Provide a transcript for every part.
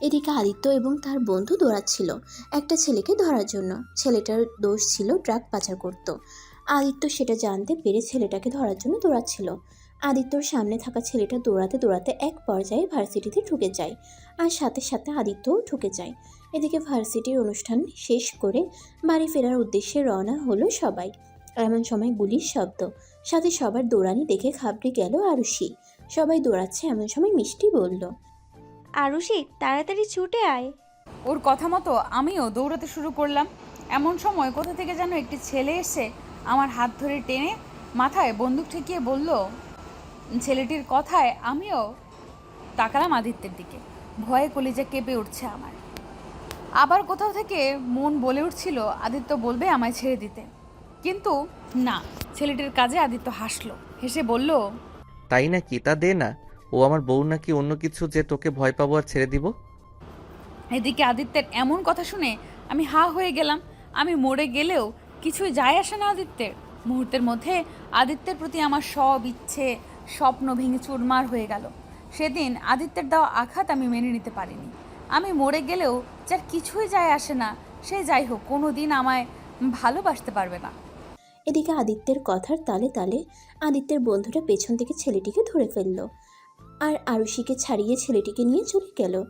এদিকে আদিত্য এবং তার বন্ধু দৌড়াচ্ছিল একটা ছেলেকে ধরার জন্য। ছেলেটার দোষ ছিল ড্রাগ পাচার করত। আদিত্য সেটা জানতে পেরে ছেলেটাকে ধরার জন্য দৌড়াচ্ছিল। আদিত্যর সামনে থাকা ছেলেটা দৌড়াতে দৌড়াতে এক পর্যায়ে ভার্সিটিতে ঢুকে যায় আর সাথে সাথে আদিত্যও ঢুকে যায়। এদিকে ভার্সিটির অনুষ্ঠান শেষ করে বাড়ি ফেরার উদ্দেশ্যে রওনা হলো সবাই। এমন সময় গুলির শব্দ, সাথে সবার দৌড়ানি দেখে ঘাবড়ে গেল আরুষি। সবাই দৌড়াচ্ছে, এমন সময় মিষ্টি বলল আরুষি তাড়াতাড়ি ছুটে আয়। ওর কথা মতো আমিও দৌড়াতে শুরু করলাম। এমন সময় কোথা থেকে যেন একটি ছেলে এসে আমার হাত ধরে টেনে মাথায় বন্দুক ঠেকিয়ে বলল ছেলেটির কথায় আমিও তাকালাম আদিত্যের দিকে। ভয়ে কলিজা কেঁপে উঠছে আমার। আবার কোথাও থেকে মন বলে উঠছিল আদিত্য বলবে আমায় ছেড়ে দিতে। কিন্তু না ছেলেটির কাজে আদিত্য হাসলো। হেসে বলল তাই নাকি? তা দে না। ও আমার বউ নাকি অন্য কিছু যে তোকে ভয় পাবো আর ছেড়ে দিব? এদিকে আদিত্যের এমন কথা শুনে আমি হা হয়ে গেলাম। আমি মরে গেলেও কিছুই যায় আসে না আদিত্যের। মুহূর্তের মধ্যে আদিত্যের প্রতি আমার সব ইচ্ছে স্বপ্ন ভেঙে চুরমার হয়ে গেল। সেদিন আদিত্যের দেওয়া আঘাত আমি মেনে নিতে পারিনি। আমি মরে গেলেও যার কিছুই যায় আসে না সে যাই হোক কোনো দিন আমায় ভালোবাসতে পারবে না। এদিকে আদিত্যের কথার তালে তালে আদিত্যের বন্ধুরা পেছন থেকে ছেলেটিকে ধরে ফেলল। আর আরুষিকে ছাড়িয়ে ছেলেটিকে নিয়ে চলে গেল।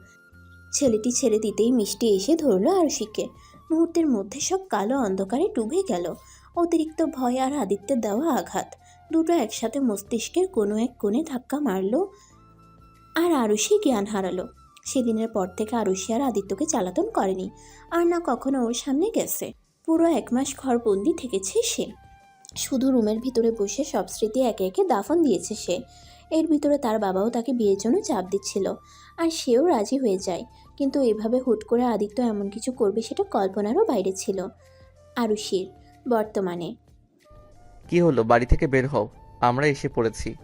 ছেলেটি ছেড়ে দিতেই মিষ্টি এসে ধরলো আরুষিকে। মুহূর্তের মধ্যে সব কালো অন্ধকারে ডুবে গেল। অতিরিক্ত ভয় আর আদিত্যের দেওয়া আঘাত। দুটো একসাথে মস্তিষ্কের কোনো এক কোণে ধাক্কা মারল আর আরুষি জ্ঞান হারালো। সেদিনের পর থেকে আরুষি আর আদিত্যকে চালাতন করেনি। আর না কখনো ওর সামনে গেছে। পুরো এক মাস ঘরবন্দি থেকেছে সে। শুধু রুমের ভিতরে বসে সব স্মৃতি একে একে দাফন দিয়েছে সে। এর ভিতরে তার বাবাও তাকে বিয়ের জন্য চাপ দিচ্ছিল আর সেও রাজি হয়ে যায়। কিন্তু এভাবে হুট করে আদিত্য এমন কিছু করবে সেটা কল্পনারও বাইরে ছিল। আরুষির বর্তমানে। কি হলো? বাড়ি থেকে বের হও। আমরা এসে পড়েছি।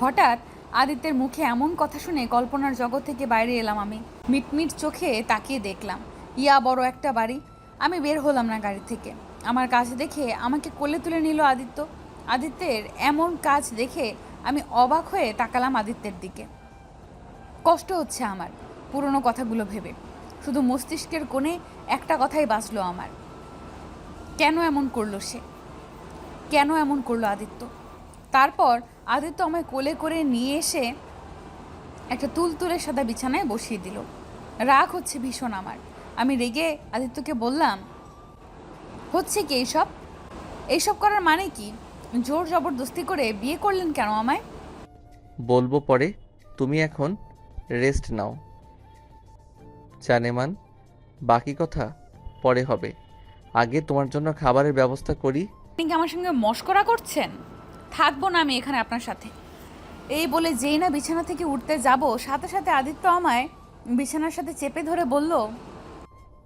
হঠাৎ আদিত্যের মুখে এমন কথা শুনে কল্পনার জগৎ থেকে বাইরে এলাম আমি। মিটমিট চোখে তাকিয়ে দেখলাম ইয়া বড় একটা বাড়ি আমি বের হলাম না গাড়ি থেকে। আমার কাজ দেখে আমাকে কোলে তুলে নিল আদিত্য। আদিত্যের এমন কাজ দেখে আমি অবাক হয়ে তাকালাম আদিত্যের দিকে। কষ্ট হচ্ছে আমার পুরনো কথাগুলো ভেবে। শুধু মস্তিষ্কের কোণে একটা কথাই বাঁচলো আমার। কেন এমন করল সে? কেন এমন করল আদিত্য? তারপর আদিত্য আমায় কোলে করে নিয়ে এসে একটা তুলতুলে সাদা বিছানায় বসিয়ে দিল। রাগ হচ্ছে ভীষণ আমার। আমি রেগে আদিত্যকে বললাম হচ্ছে কি এইসব? এইসব করার মানে কি? জোর জবরদস্তি করে বিয়ে করলেন কেন আমায়? বলব পরে তুমি এখন রেস্ট নাও। জানেমান বাকি কথা পরে হবে। আগে তোমার জন্য খাবারের ব্যবস্থা করি। আপনি কি আমার সঙ্গে মস্করা করছেন? থাকব না আমি এখানে আপনার সাথে। এই বলে যেই না বিছানা থেকে উঠতে যাব সাথে সাথে আদিত্য আমায় বিছানার সাথে চেপে ধরে বলল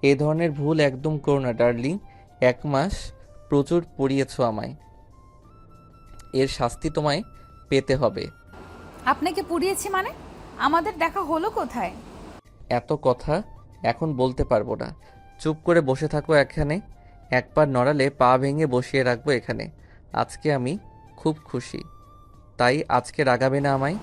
এ ধরনের ভুল একদম করো না ডার্লিং। এক মাস প্রচুর পড়িয়েছো আমায়। এর শাস্তি তোমায় পেতে হবে। আপনাকে পুড়িয়েছি মানে? আমাদের দেখা হলো কোথায়? এত কথা এখন বলতে পারব না। চুপ করে বসে থাকো এখানে। একবার নড়ালে পা ভেঙে বসিয়ে রাখব এখানে। আজকে আমি খুব খুশি। তাই আজকে রাগাবে না আমায়।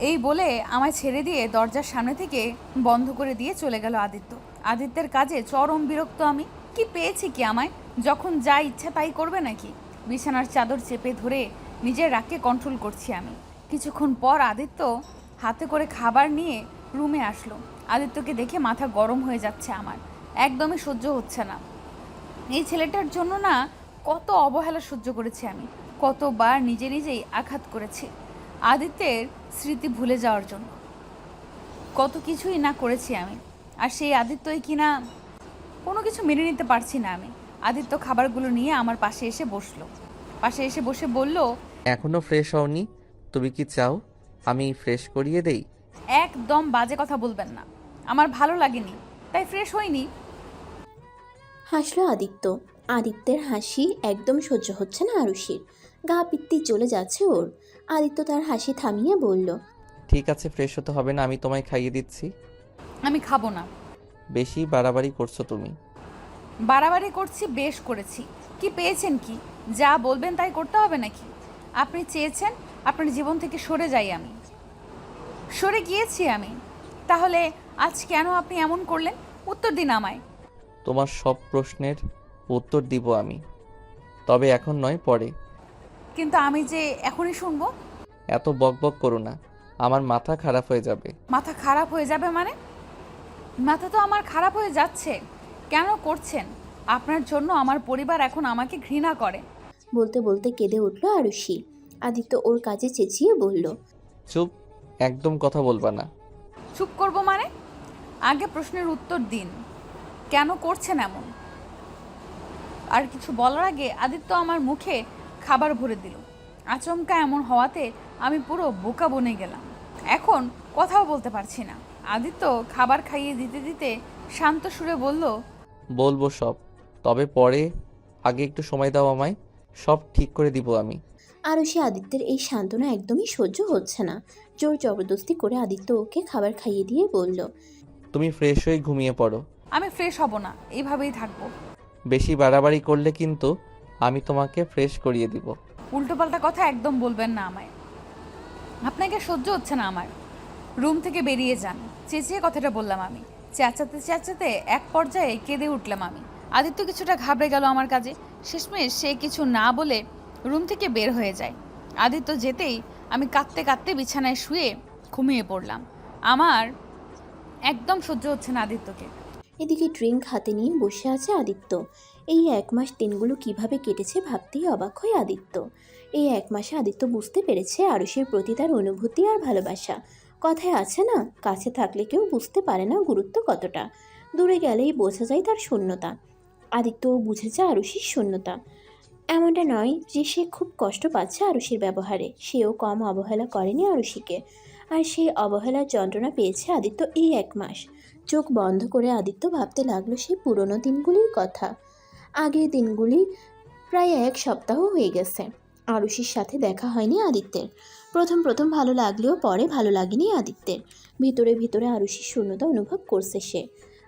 এই বলে আমায় ছেড়ে দিয়ে দরজার সামনে থেকে বন্ধ করে দিয়ে চলে গেল আদিত্য। আদিত্যের কাজে চরম বিরক্ত আমি। কি পেয়েছি কি আমায়? যখন যা ইচ্ছা তাই করবে নাকি? বিছানার চাদর চেপে ধরে নিজের রাগকে কন্ট্রোল করছি আমি। কিছুক্ষণ পর আদিত্য হাতে করে খাবার নিয়ে রুমে আসলো। আদিত্যকে দেখে মাথা গরম হয়ে যাচ্ছে আমার। একদমই সহ্য হচ্ছে না। এই ছেলেটার জন্য না কত অবহেলা সহ্য করেছি আমি। কতবার নিজে নিজেই আঘাত করেছি আদিত্যের স্মৃতি ভুলে যাওয়ার জন্য। কত কিছুই না করেছি আমি। আর সেই আদিত্যই কিনা কোনো কিছু মেনে নিতে পারছি না আমি। আদিত্য খাবারগুলো নিয়ে আমার পাশে এসে বসল। পাশে এসে বসে বলল এখনও ফ্রেশ হওনি? তুমি কি চাও? আমি ফ্রেশ করিয়ে দেই? একদম বাজে কথা বলবেন না। আমার ভালো লাগেনি তাই ফ্রেশ হইনি। হাসলো আদিত্য। আদিত্যের হাসি একদম সহ্য হচ্ছে না আরুষির। গা পিত্তি চলে যাচ্ছে ওর। আদিত্য তার হাসি থামিয়ে বলল ঠিক আছে ফ্রেশ হতে হবে না আমি তোমায় খাইয়ে দিচ্ছি। আমি খাব না। বেশি বাড়াবাড়ি করছ তুমি। বাড়াবাড়ি করছি বেশ করেছি। কি পেয়েছেন কি? যা বলবেন তাই করতে হবে নাকি? আপনি চেয়েছেন আপনার জীবন থেকে সরে যাই আমি। সরে গিয়েছি আমি। তাহলে আজ কেন আপনি এমন করলেন? উত্তর দিন আমায়। তোমার সব প্রশ্নের উত্তর দিব আমি। তবে এখন নয় পরে। কিন্তু আমি যে এখনই শুনব? এত বকবক করো না। আমার মাথা খারাপ হয়ে যাবে। মাথা খারাপ হয়ে যাবে মানে? মাথা তো আমার খারাপ হয়ে যাচ্ছে। কেন করছেন? আপনার জন্য আমার পরিবার এখন আমাকে ঘৃণা করে। বলতে বলতে কেঁদে উঠল আরুষি। আদিত্য ওর কাজে চেঁচিয়ে বলল চুপ একদম কথা বলবা না। চুপ করব মানে? আগে প্রশ্নের উত্তর দিন। কেন করছেন এমন? আর কিছু বলার আগে আদিত্য আমার মুখে খাবার ভরে দিল। আচমকা এমন হওয়াতে আমি পুরো বোকা বনে গেলাম। এখন কথাও বলতে পারছি না। আদিত্য খাবার খাইয়ে দিতে দিতে শান্ত সুরে বলল বলব সব তবে পরে আগে একটু সময় দাও আমায় সব ঠিক করে দিব আমি। আরুষি আদিত্যের এই সান্ত্বনা একদমই সহ্য হচ্ছে না। জোর জবরদস্তি করে আদিত্য ওকে খাবার খাইয়ে দিয়ে বলল তুমি ফ্রেশ হয়ে ঘুমিয়ে পড়ো। আমি ফ্রেশ হব না এইভাবেই থাকব। বেশি বাড়াবাড়ি করলে কিন্তু আমি তোমাকে ফ্রেশ করিয়ে দিব। উল্টোপাল্টা কথা একদম বলবেন না আমায়। আপনাকে সহ্য হচ্ছে না আমার। রুম থেকে বেরিয়ে যান। চেঁচিয়ে কথাটা বললাম আমি। চেঁচাতে চেঁচাতে এক পর্যায়ে কেঁদে উঠলাম আমি। আদিত্য কিছুটা ঘাবড়ে গেল আমার কাজে। শেষমেশ সে কিছু না বলে রুম থেকে বের হয়ে যায়। আদিত্য যেতেই আমি কাঁদতে কাঁদতে বিছানায় শুয়ে ঘুমিয়ে পড়লাম। আমার একদম সহ্য হচ্ছে না আদিত্যকে। এদিকে ড্রিঙ্ক হাতে নিয়ে বসে আছে আদিত্য। এই এক মাস দিনগুলো কীভাবে কেটেছে ভাবতেই অবাক হয় আদিত্য। এই এক মাসে আদিত্য বুঝতে পেরেছে আরুষের প্রতি তার অনুভূতি আর ভালোবাসা। কথায় আছে না, কাছে থাকলে কেউ বুঝতে পারে না গুরুত্ব কতটা। দূরে গেলেই বোঝা যায় তার শূন্যতা। আদিত্যও বুঝেছে আরুষির শূন্যতা। এমনটা নয় যে সে খুব কষ্ট পাচ্ছে আরুষির ব্যবহারে। সেও কম অবহেলা করেনি আরুষিকে। আর সেই অবহেলার যন্ত্রণা পেয়েছে আদিত্য এই এক মাস। চোখ বন্ধ করে আদিত্য ভাবতে লাগল সেই পুরনো দিনগুলির কথা। আগের দিনগুলি প্রায় এক সপ্তাহ হয়ে গেছে। আরুষির সাথে দেখা হয়নি আদিত্যের। প্রথম প্রথম ভালো লাগলেও পরে ভালো লাগেনি আদিত্যের। ভিতরে ভিতরে আরুষির শূন্যতা অনুভব করছে সে।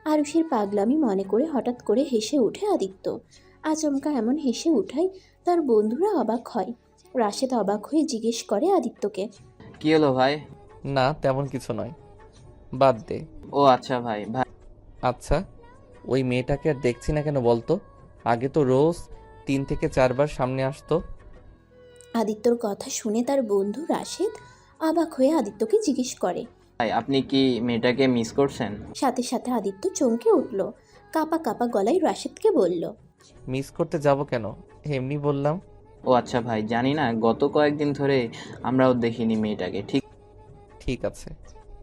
আরুষির পাগলামি মনে করে হঠাৎ করে হেসে উঠে আদিত্য। আচমকা এমন হেসে উঠায় তার বন্ধুরা অবাক হয়। রাশেদ অবাক হয়ে জিজ্ঞেস করে আদিত্যকে কি হলো ভাই? না তেমন কিছু নয়। বাদ দে। ও আচ্ছা ভাই ভাই আচ্ছা ওই মেয়েটাকে আর দেখছি না কেন বলতো? আগে তো রোজ তিন থেকে চারবার সামনে আসতো। আদিত্যর কথা শুনে তার বন্ধু রাশেদ অবাক হয়ে আদিত্যকে জিজ্ঞেস করে। ভাই আপনি কি মেয়েটাকে মিস করছেন? সাথে সাথে আদিত্য চমকে উঠল। কাপা কাপা গলায় রাশেদকে বলল মিস করতে যাব কেন? এমনি বললাম। ও আচ্ছা ভাই জানি না। গত কয়েকদিন ধরে আমরাও দেখিনি মেয়েটাকে ঠিক? ঠিক আছে।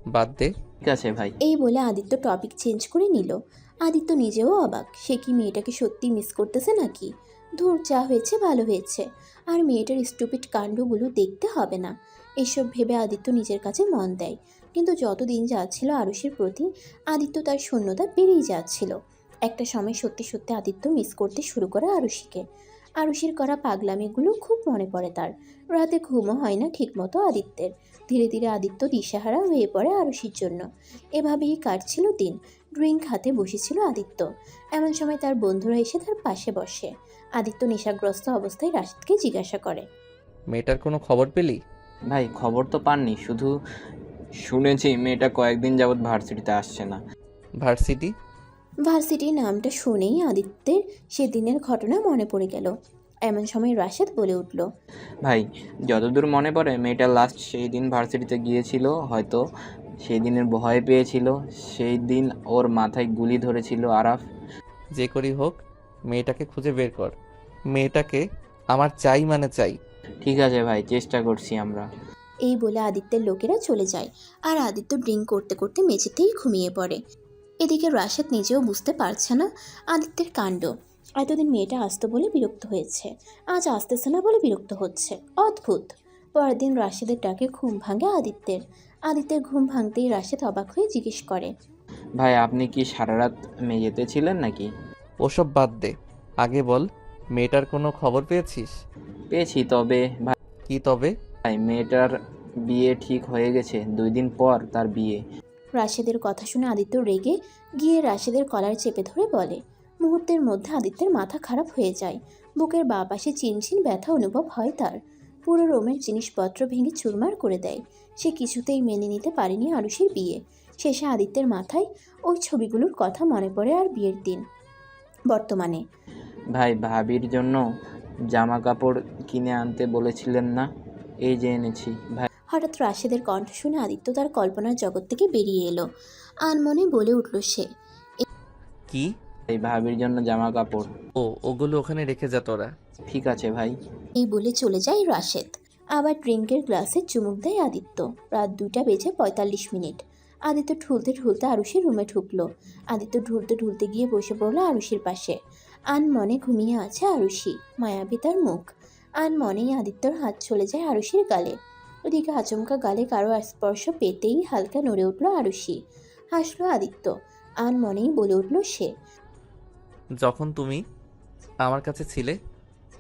বাদ দে। ঠিক আছে ভাই। এই বলে আদিত্য টপিক চেঞ্জ করে নিল। আদিত্য নিজেও অবাক। সে কি মেয়েটাকে সত্যি মিস করতেছে নাকি? ধূর যা হয়েছে ভালো হয়েছে। আর মেয়েটার স্টুপিড কাণ্ডগুলো দেখতে হবে না। এসব ভেবে আদিত্য নিজের কাছে মন দেয়। কিন্তু যত দিন যাচ্ছিল আরুষের প্রতি, আদিত্য তার শূন্যতা বেড়েই যাচ্ছিল। একটা সময় সত্যি সত্যি আদিত্য মিস করতে শুরু করে আরুষিকে। আরুষির করা পাগলামিগুলো খুব মনে পড়ে তার। রাতে ঘুমও হয় না ঠিকমতো আদিত্যের। ধীরে ধীরে আদিত্য দিশাহারা হয়ে পড়ে আরুষির জন্য। এভাবেই কাটছিল দিন। ড্রিঙ্ক হাতে বসেছিল আদিত্য। এমন সময় তার বন্ধুরা এসে তার পাশে বসে। আদিত্য নেশাগ্রস্ত অবস্থায় রাশিদকে জিজ্ঞাসা করে। মেয়েটার কোনো খবর পেলি? ভাই খবর তো পাননি শুধু শুনেছি মেয়েটা কয়েকদিন যাবৎ ভার্সিটিতে আসছে না। ভার্সিটি? ভার্সিটির নামটা শুনেই আদিত্যের সেদিনের ঘটনা মনে পড়ে গেল। এমন সময় রাশেদ বলে উঠল ভাই যতদূর মনে পড়ে মেয়েটা লাস্ট সেই দিন ভার্সিটিতে গিয়েছিল হয়তো সেই দিনের ভয় পেয়েছিল সেই দিন ওর মাথায় গুলি ধরেছিল আরাফ। যে করি হোক মেয়েটাকে খুঁজে বের কর। মেয়েটাকে আমার চাই মানে চাই। ঠিক আছে ভাই চেষ্টা করছি আমরা। এই বলে আদিত্যের লোকেরা চলে যায় আর আদিত্য ড্রিঙ্ক করতে করতে মেঝেতেই ঘুমিয়ে পড়ে। এদিকে রাশেদ নিজেও বুঝতে পারছে না আদিত্যের কাণ্ড। এতদিন মেয়েটা আসতো বলে বিরক্ত হয়েছে আজ আসতেছে না বলে বিরক্ত হচ্ছে। অদ্ভুত। পরের দিন রাশেদের ডাকে ঘুম ভাঙে আদিত্যের। আদিত্যের ঘুম ভাঙতেই রাশেদ অবাক হয়ে জিজ্ঞেস করে ভাই আপনি কি সারা রাত মেঝেতে ছিলেন নাকি? ওসব বাদ দে। আগে বল মেয়েটার কোনো খবর পেয়েছিস? পেয়েছি তবে ভাই কি তবে? ভাই মেয়েটার বিয়ে ঠিক হয়ে গেছে। দুই দিন পর তার বিয়ে। রাশেদের কথা শুনে আদিত্য রেগে গিয়ে রাশেদের কলার চেপে ধরে বলে মুহূর্তের মধ্যে আদিত্যের মাথা খারাপ হয়ে যায়। বুকের বা পাশে চিনচিন ব্যথা অনুভব হয় তার। পুরো রোমের জিনিসপত্র ভেঙে চুরমার করে দেয়। সে কিছুতেই মেনে নিতে পারেনি আরুষের বিয়ে। শেষে আদিত্যের মাথায় ওই ছবিগুলোর কথা মনে পড়ে আর বিয়ের দিন। বর্তমানে। ভাই ভাবির জন্য জামা কাপড় কিনে আনতে বলেছিলেন না? এই যে এনেছি। ভাই হঠাৎ রাশেদের কণ্ঠ শুনে আদিত্য তার কল্পনার জগৎ থেকে বেরিয়ে এলো। আনমনে বলে উঠল সে। কি? এই ভাবির জন্য জামা কাপড় ও ওগুলো ওখানে রেখে যা তোরা। ঠিক আছে ভাই। এই বলে চলে যায় রাশেদ। আবার ড্রিঙ্কের গ্লাসে চুমুক দেয় আদিত্য। রাত দুইটা বেজে পঁয়তাল্লিশ মিনিট। আদিত্য ঢুলতে ঢুলতে আরুষির রুমে ঢুকলো। আদিত্য ঢুলতে ঢুলতে গিয়ে বসে পড়ল আরুষির পাশে। আন মনে ঘুমিয়ে আছে আরুষি। মায়াবী তার মুখ। আন মনেই আদিত্যর হাত চলে যায় আরুষির গালে। ওদিকে আচমকা গালে কারও স্পর্শ পেতেই হালকা নড়ে উঠল আরুষি। হাসলো আদিত্য। আন মনেই বলে উঠল সে। যখন তুমি আমার কাছে ছিলে,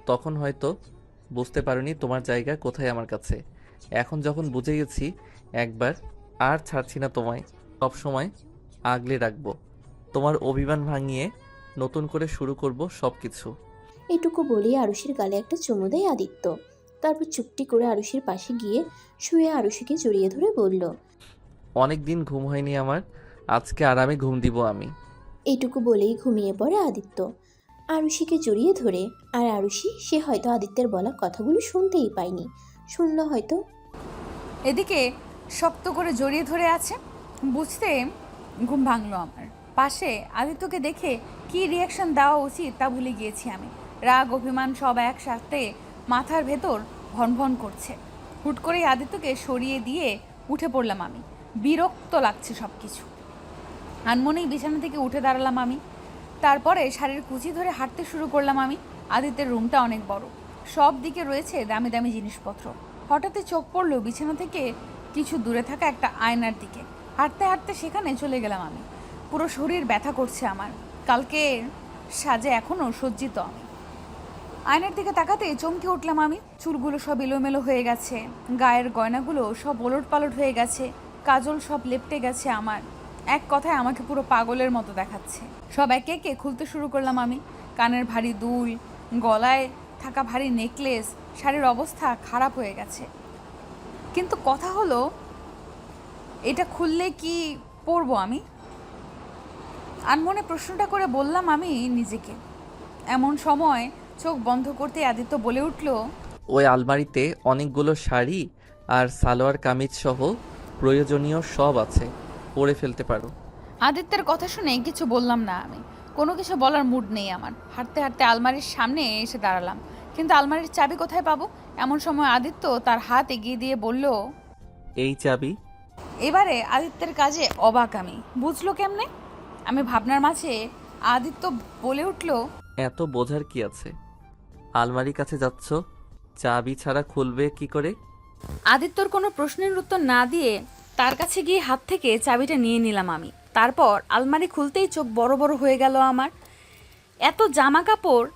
তখন হয়তো বুঝতে পারোনি তোমার জায়গা কোথায় আমার কাছে। এখন যখন বুঝে গেছি, একবার আর ছাড়ছি না তোমায়। সব সময় আগলে রাখব। তোমার অভিমান ভাঙিয়ে নতুন করে শুরু করব সব কিছু এটুকু বলেই আরুষির গালে একটা চুমু দেয় আদিত্য। তারপর চুপটি করে আরুষির পাশে গিয়ে শুয়ে আরুষিকে জড়িয়ে ধরে বলল অনেক দিন ঘুম হয়নি আমার আজকে আরামে ঘুম দিব আমি। এইটুকু বলেই ঘুমিয়ে পড়ে আদিত্য। আরুষিকে জড়িয়ে ধরে আর আরুষি সে হয়তো আদিত্যের বলা কথাগুলো শুনতেই পায়নি। শুনলো হয়তো এদিকে শক্ত করে জড়িয়ে ধরে আছে। বুঝতে ঘুম ভাঙলো আমার। পাশে আদিত্যকে দেখে কি রিয়াকশন দেওয়া উচিত তা ভুলে গিয়েছি আমি। রাগ, অভিমান সব একসাথে মাথার ভেতর ভন ভন করছে। হুট করেই আদিত্যকে সরিয়ে দিয়ে উঠে পড়লাম আমি। বিরক্ত লাগছে সব কিছু আনমনেই বিছানা থেকে উঠে দাঁড়ালাম আমি। তারপরে শাড়ির কুচি ধরে হাঁটতে শুরু করলাম আমি। আদিত্যের রুমটা অনেক বড়। সব দিকে রয়েছে দামি দামি জিনিসপত্র। হঠাৎই চোখ পড়ল বিছানা থেকে কিছু দূরে থাকা একটা আয়নার দিকে। হাঁটতে হাঁটতে সেখানে চলে গেলাম আমি। পুরো শরীর ব্যথা করছে আমার। কালকে সাজে এখনও সজ্জিত আমি। আয়নার দিকে তাকাতে চমকে উঠলাম আমি। চুলগুলো সব এলোমেলো হয়ে গেছে। গায়ের গয়নাগুলো সব ওলট পালট হয়ে গেছে। কাজল সব লেপটে গেছে আমার। এক কথায় আমাকে পুরো পাগলের মতো দেখাচ্ছে। সব একে একে খুলতে শুরু করলাম আমি। কানের ভারী দুল, গলায় থাকা ভারী নেকলেস শাড়ির অবস্থা খারাপ হয়ে গেছে। কিন্তু কথা হলো এটা খুললে কি পরবো আমি? আনমনে প্রশ্নটা করে বললাম আমি নিজেকে। এমন সময় চোখ বন্ধ করতে আদিত্য বলে উঠল ওই আলমারিতে অনেকগুলো শাড়ি আর সালোয়ার কামিজ সহ প্রয়োজনীয় সব আছে পরে ফেলতে পারো। আদিত্যের কথা শুনে কিছু বললাম না আমি। কোনো কিছু বলার মুড নেই আমার। হাঁটতে হাঁটতে আলমারির সামনে এসে দাঁড়ালাম। কিন্তু আলমারির চাবি কোথায় পাবো? এমন সময় আদিত্য তার হাত এগিয়ে দিয়ে বলল এই চাবি? এবারে আদিত্যের কাজে অবাক আমি। বুঝলো কেমনে? আমি ভাবনার মাঝে আদিত্য বলে উঠল এত বোঝার কি আছে? আলমারির কাছে যাচ্ছ চাবি ছাড়া খুলবে কি করে? আদিত্যর কোনো প্রশ্নের উত্তর না দিয়ে তার কাছে গিয়ে হাত থেকে চাবিটা নিয়ে নিলাম আমি। তারপর আলমারি খুলতেই চোখ বড় বড় হয়ে গেল আমার। এত জামা কাপড়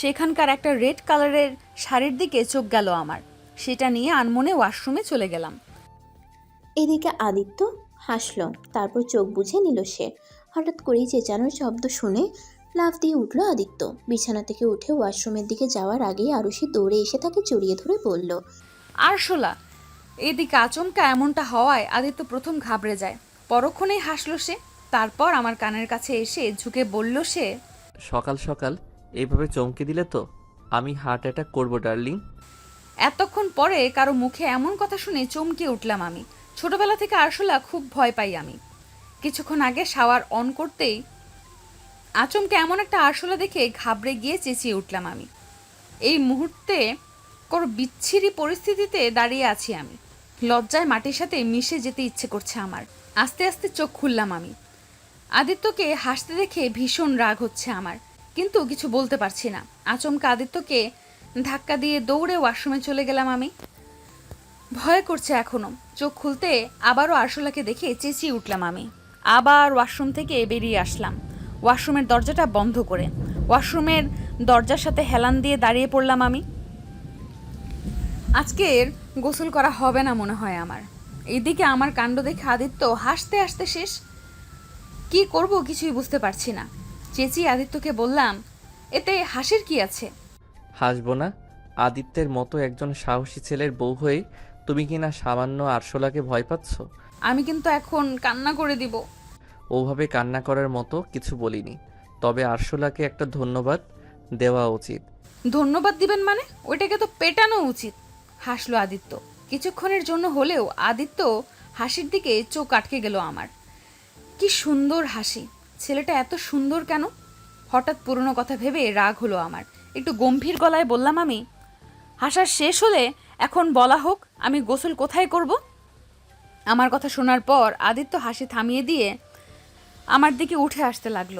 সেখানকার একটা রেড কালারের শাড়ির দিকে চোখ গেল আমার। সেটা নিয়ে আনমনে ওয়াশরুমে চলে গেলাম। এদিকে আদিত্য হাসলো তারপর চোখ বুঝে নিল সে। হঠাৎ করেই চেঁচানোর শব্দ শুনে লাফ দিয়ে উঠল আদিত্য। বিছানা থেকে উঠে ওয়াশরুমের দিকে যাওয়ার আগেই আরুষি দৌড়ে এসে তাকে জড়িয়ে ধরে বলল আর শোলা এদিকে আচমকা এমনটা হওয়ায় আদিত্য প্রথম ঘাবড়ে যায়। পরক্ষণেই হাসলো সে তারপর আমার কানের কাছে এসে ঝুঁকে বলল সে সকাল সকাল এইভাবে চমকে দিলে তো? আমি হার্ট অ্যাটাক করব ডার্লিং এতক্ষণ পরে কারও মুখে এমন কথা শুনে চমকে উঠলাম আমি। ছোটবেলা থেকে আরশোলা খুব ভয় পাই আমি। কিছুক্ষণ আগে শাওয়ার অন করতেই আচমকে এমন একটা আরশোলা দেখে ঘাবড়ে গিয়ে চেঁচিয়ে উঠলাম আমি। এই মুহূর্তে কোনো বিচ্ছিরি পরিস্থিতিতে দাঁড়িয়ে আছি আমি। লজ্জায় মাটির সাথে মিশে যেতে ইচ্ছে করছে আমার। আস্তে আস্তে চোখ খুললাম আমি। আদিত্যকে হাসতে দেখে ভীষণ রাগ হচ্ছে আমার। কিন্তু কিছু বলতে পারছি না। আচমকা আদিত্যকে ধাক্কা দিয়ে দৌড়ে ওয়াশরুমে চলে গেলাম আমি। ভয় করছে এখনও। চোখ খুলতে আবারও আরশোলাকে দেখে চেঁচিয়ে উঠলাম আমি। আবার ওয়াশরুম থেকে বেরিয়ে আসলাম। ওয়াশরুমের দরজাটা বন্ধ করে। ওয়াশরুমের দরজার সাথে হেলান দিয়ে দাঁড়িয়ে পড়লাম আমি। আজকের গোসল করা হবে না মনে হয় আমার। এদিকে আমার কাণ্ড দেখে আদিত্য হাসতে হাসতে শেষ। কি করব কিছুই বুঝতে পারছি না। চেঁচিয়ে আদিত্যকে বললাম এতে হাসির কি আছে? হাসবো না। আদিত্যের মতো একজন সাহসী ছেলের বউ হয়ে তুমি কি না সামান্য আরশোলাকে ভয় পাচ্ছ? আমি কিন্তু এখন কান্না করে দিব। ওভাবে কান্না করার মতো কিছু বলিনি। তবে আরশোলাকে একটা ধন্যবাদ দেওয়া উচিত। ধন্যবাদ দিবেন মানে? ওইটাকে তো পেটানো উচিত। হাসলো আদিত্য। কিছুক্ষণের জন্য হলেও আদিত্য হাসির দিকে চোখ আটকে গেল আমার। কি সুন্দর হাসি! ছেলেটা এত সুন্দর কেন? হঠাৎ পুরনো কথা ভেবে রাগ হলো আমার। একটু গম্ভীর গলায় বললাম, আমি হাসার শেষ হলে এখন বলা হোক, আমি গোসল কোথায় করব? আমার কথা শোনার পর আদিত্য হাসি থামিয়ে দিয়ে আমার দিকে উঠে আসতে লাগল।